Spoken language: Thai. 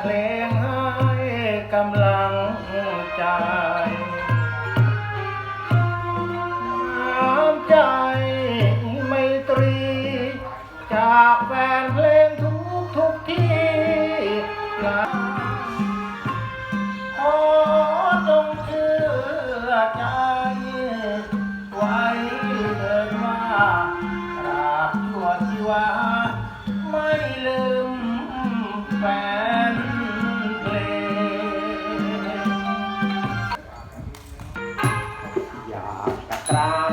เพลงให้กำลังใจน้ำใจไมตรี จากแฟนเพลงทุกทุกที่นขอจงเชื่อใจ ไว้เถิดว่าราบชั่วชีวาไม่ลืมแฟน งอยากจะกรา